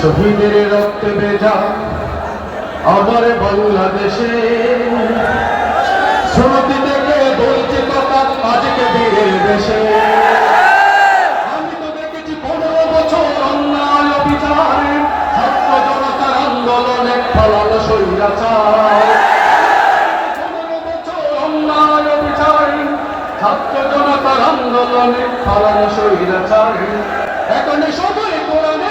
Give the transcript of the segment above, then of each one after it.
শহীদের রক্তে বেজা আমার বাংলাদেশে। শ্রমতি থেকে বলছে কথা, আজকে বীরের দেশে। বছর ছাত্র জনতার আন্দোলনে ফলাল স্বৈরাচার। পনেরো বছর আন্দোলনে এখন সবাই কোরআনের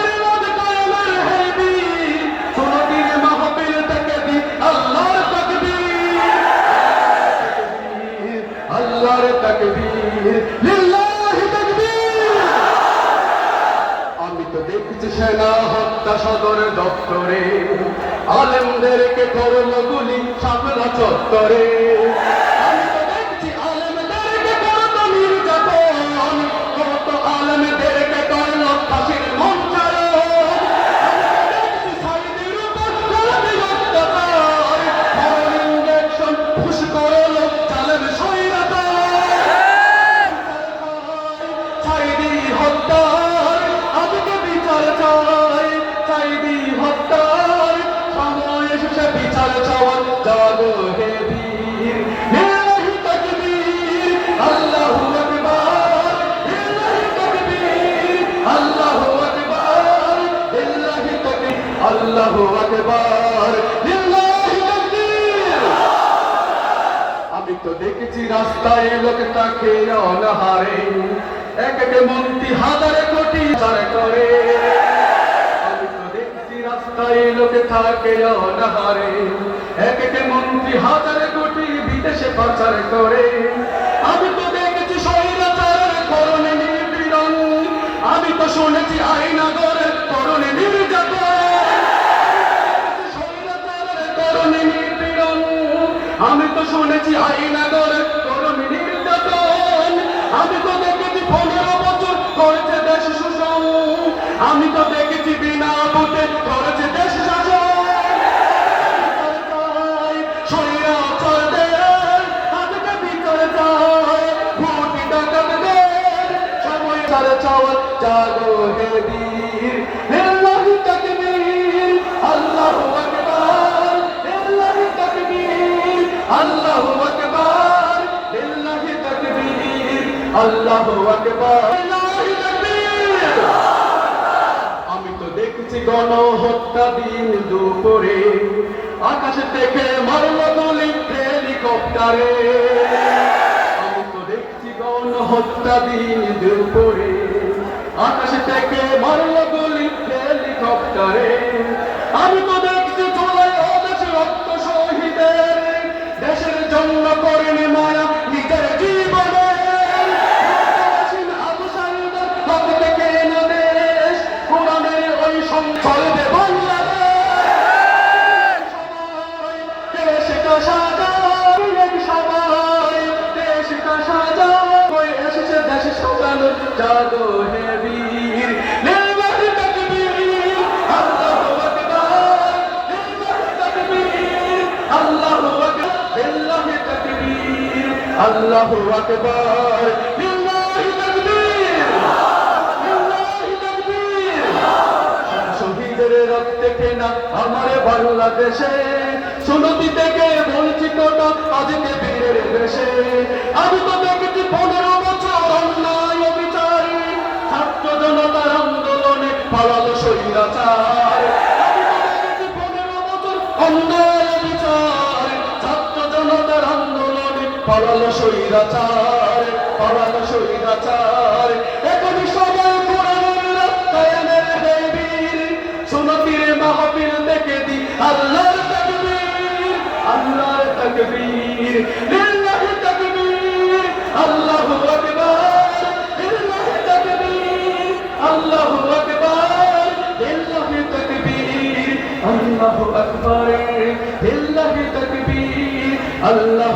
সেনা হত্যা সদর দপ্তরে। আলেমদেরকে করল গুলি সাপলা চত্বরে। আমি আমি তো দেখেছি রাস্তায় লোক তাকে অনাহারে। মন্ত্রী হাজারে কোটি করে। থাকে মন্ত্রী হাজারে কোটি বিদেশে পাচার করে। আমি তো দেখেছি আমি তো শুনেছি আইনাগরের আইনাগর নির্যাতন। আমি তো দেখেছি পনেরো বছর করেছে দেশ শোষণ আমি তো দেখেছি বিনা ভোটে করেছে দেশ শাসন। আজকে আমি তো দেখছি গণ হত্যা দিন দুপুরে। আকাশ থেকে মারল গুলি হেলিকপ্টারে। আমি তো দেখছি গণ হত্যা দিন দুপুরে। আকাশ থেকে মারল গুলি হেলিকপ্টারে। আমি তো দেখছি চলে দেশ রক্ত শহীদের। দেশের জন্য করেনি মায়া চলবে বাংলাদেশ সবাই দেশ কা সবাই দেশ কা সাজাই এসেছে দেশ সাজানো জাগো হে বীর লিল্লাহি আকবার শহীদের রক্তে কেনা আমার বাংলাদেশে। সুনতি থেকে বলছি কথা, আজকে বীরের দেশে আমি তো দেখেছি পনেরো বছর অন্যায় অবিচারে। ছাত্র জনতার আন্দোলনে পালালো স্বৈরাচার। আমি তো দেখেছি পনেরো বছর অন্যায় ছাত্র জনতার আন্দোলনে আকবার আল্লাহু